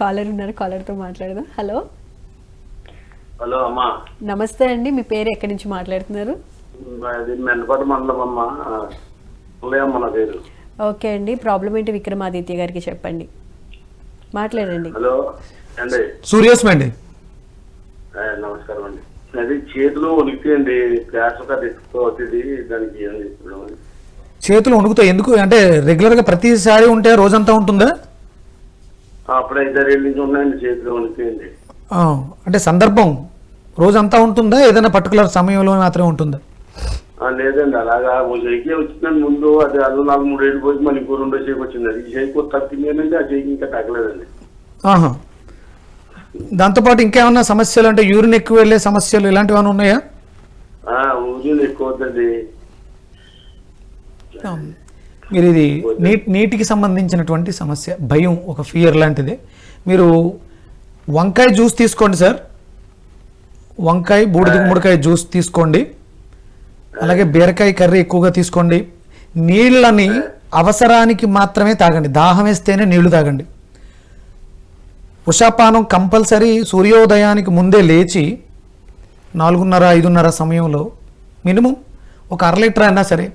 Caller ఉన్నారు కాలర్తో మాట్లాడదాం. Hello. Hello అమ్మా. నమస్తే అండి మీ పేరు ఎక్కడి నుంచి మాట్లాడుతున్నారు? మెండపాటి మండలం అమ్మా. ఉదయమ్మ నా పేరు. ఓకే అండి ప్రాబ్లం ఏంటి విక్రమాదిత్య గారికి చెప్పండి. మాట్లాడండి. హలో అండి సూర్యోస్మి అండి. నమస్కారం అండి. అది చేతిలో వణికితే క్లాస్ అవుతుంది దానికి ఏం. చేతులు వణుకుతాయి ఎందుకు? అంటే రెగ్యులర్గా ప్రతిసారి ఉంటే రోజంతా ఉంటుందా? అప్పుడే ఐదారేళ్ళ నుంచి ఉన్నాయండి చేతిలో ఆ, అంటే సందర్భం రోజంతా ఉంటుందా? ఏదైనా పర్టికులర్ సమయంలో మాత్రమే ఉంటుందా? లేదండి అలాగా ఓ చేయికి వచ్చిందండి ముందు అది అది నాలుగు మూడు ఏళ్ళు పోయి మళ్ళీ ఇంకో రెండో చేయికి వచ్చింది. అది ఈ చేయికి తప్పింది ఏంటంటే ఆ చేయికి ఇంకా తగ్గలేదండి. ఆహా. దాంతోపాటు ఇంకేమన్నా సమస్యలు అంటే యూరిన్ ఎక్కువ వెళ్ళే సమస్యలు ఇలాంటివి ఏమైనా ఉన్నాయా? ఆ, ఊరిని ఎక్కువ వద్దండి. మీరు ఇది నీ నీటికి సంబంధించినటువంటి సమస్య భయం ఒక ఫియర్ లాంటిది. మీరు వంకాయ జ్యూస్ తీసుకోండి సార్ వంకాయ బూడిద గుమ్మడికాయ జ్యూస్ తీసుకోండి. అలాగే బీరకాయ కర్రీ ఎక్కువగా తీసుకోండి. నీళ్ళని అవసరానికి మాత్రమే తాగండి. దాహం వేస్తేనే నీళ్ళు తాగండి. ఉషాపానం కంపల్సరీ సూర్యోదయానికి ముందే లేచి నాలుగున్నర ఐదున్నర సమయంలో మినిమం ఒక అర లీటర్ అయినా సరే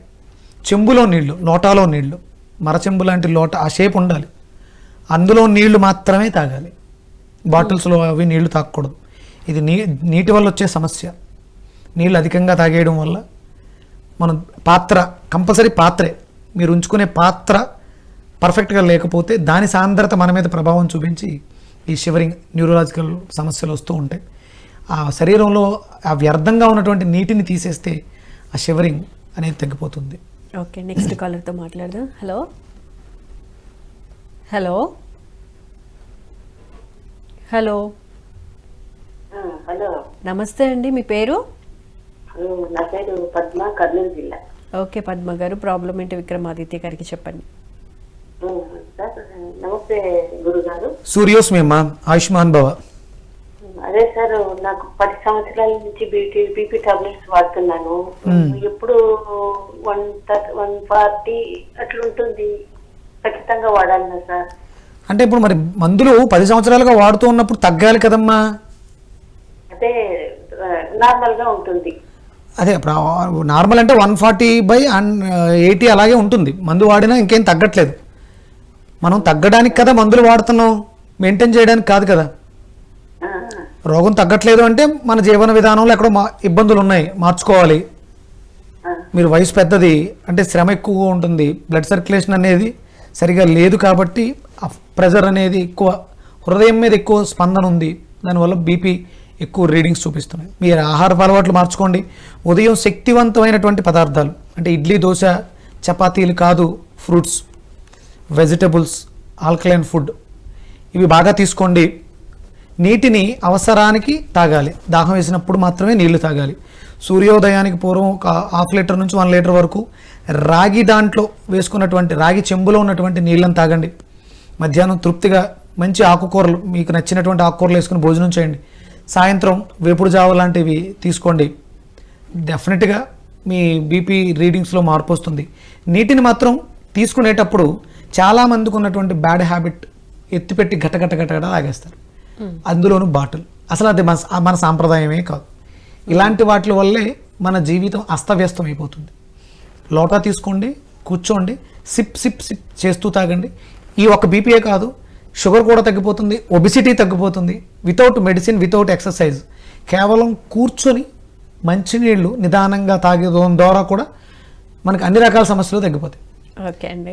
చెంబులో నీళ్ళు లోటాలో నీళ్ళు. మరచెంబు లాంటి లోట ఆ షేప్ ఉండాలి. అందులో నీళ్ళు మాత్రమే తాగాలి. బాటిల్స్లో అవి నీళ్ళు తాగకూడదు ఇది నీ నీటి వల్ల వచ్చే సమస్య. నీళ్ళు అధికంగా తాగేయడం వల్ల మనం పాత్ర కంపల్సరీ పాత్రే. మీరు ఉంచుకునే పాత్ర పర్ఫెక్ట్గా లేకపోతే దాని సాంద్రత మన మీద ప్రభావం చూపించి ఈ షివరింగ్ న్యూరలాజికల్ సమస్యలు వస్తూ ఉంటాయి. ఆ శరీరంలో ఆ వ్యర్థంగా ఉన్నటువంటి నీటిని తీసేస్తే ఆ షివరింగ్ అనేది తగ్గిపోతుంది. ఓకే నెక్స్ట్ కాలర్తో మాట్లాడదాం. Hello hello hello hello. నమస్తే అండి మీ పేరు? నా పేరు పద్మ కర్నూలు జిల్లా. ఓకే పద్మ గారు ప్రాబ్లం ఏంటి? విక్రమాదిత్య గారికి చెప్పండి. నమస్తే గురుగారు సూర్యోస్మి అమ్మా ఆయుష్మాన్ భవ. అదే సార్ నాకు పది సంవత్సరాల నుంచి బీపీ బీపీ టాబ్లెట్స్ వాడుతున్నాను. ఎప్పుడు వన్ వన్ ఫార్టీ అట్లుంటుంది. ఖచ్చితంగా వాడాలన్నా సార్. అంటే ఇప్పుడు మరి మందులు పది సంవత్సరాలుగా వాడుతూ ఉన్నప్పుడు తగ్గాలి కదమ్మా? అదే నార్మల్గా ఉంటుంది. అదే నార్మల్ అంటే వన్ ఫార్టీ బై ఎయిటీ అలాగే ఉంటుంది. మందు వాడినా ఇంకేం తగ్గట్లేదు. మనం తగ్గడానికి కదా మందులు వాడుతున్నాం. మెయింటైన్ చేయడానికి కాదు కదా. రోగం తగ్గట్లేదు అంటే మన జీవన విధానంలో ఎక్కడో మా ఇబ్బందులు ఉన్నాయి. మార్చుకోవాలి. మీరు వయసు పెద్దది అంటే శ్రమ ఎక్కువగా ఉంటుంది బ్లడ్ సర్క్యులేషన్ అనేది సరిగా లేదు కాబట్టి ఆ ప్రెజర్ అనేది ఎక్కువ హృదయం మీద ఎక్కువ స్పందన ఉంది. దానివల్ల బీపీ ఎక్కువ రీడింగ్స్ చూపిస్తున్నాయి. మీరు ఆహారపు అలవాట్లు మార్చుకోండి. ఉదయం శక్తివంతమైనటువంటి పదార్థాలు అంటే ఇడ్లీ దోశ చపాతీలు కాదు ఫ్రూట్స్ వెజిటబుల్స్ ఆల్కలైన్ ఫుడ్ ఇవి బాగా తీసుకోండి. నీటిని అవసరానికి తాగాలి. దాహం వేసినప్పుడు మాత్రమే నీళ్ళు తాగాలి. సూర్యోదయానికి పూర్వం ఒక హాఫ్ లీటర్ నుంచి వన్ లీటర్ వరకు రాగి దాంట్లో వేసుకున్నటువంటి రాగి చెంబులో ఉన్నటువంటి నీళ్ళని తాగండి. మధ్యాహ్నం తృప్తిగా మంచి ఆకుకూరలు మీకు నచ్చినటువంటి ఆకుకూరలు వేసుకుని భోజనం చేయండి. సాయంత్రం వేపుడు జావ లాంటివి తీసుకోండి. డెఫినెట్గా మీ బీపీ రీడింగ్స్లో మార్పు వస్తుంది. నీటిని మాత్రం తీసుకునేటప్పుడు చాలామందికి ఉన్నటువంటి బ్యాడ్ హ్యాబిట్ ఎత్తిపెట్టి గట గట గట గట తాగేస్తారు. అందులోను బాటిల్. అసలు అది మన మన సాంప్రదాయమే కాదు. ఇలాంటి వాటి వల్లే మన జీవితం అస్తవ్యస్తం అయిపోతుంది లోటా తీసుకోండి కూర్చోండి సిప్ సిప్ సిప్ చేస్తూ తాగండి. ఈ ఒక బీపీఏ కాదు షుగర్ కూడా తగ్గిపోతుంది ఒబిసిటీ తగ్గిపోతుంది వితౌట్ మెడిసిన్ వితౌట్ ఎక్సర్సైజ్. కేవలం కూర్చొని మంచినీళ్ళు నిదానంగా తాగడం ద్వారా కూడా మనకు అన్ని రకాల సమస్యలు తగ్గిపోతాయి. ఓకే అండి.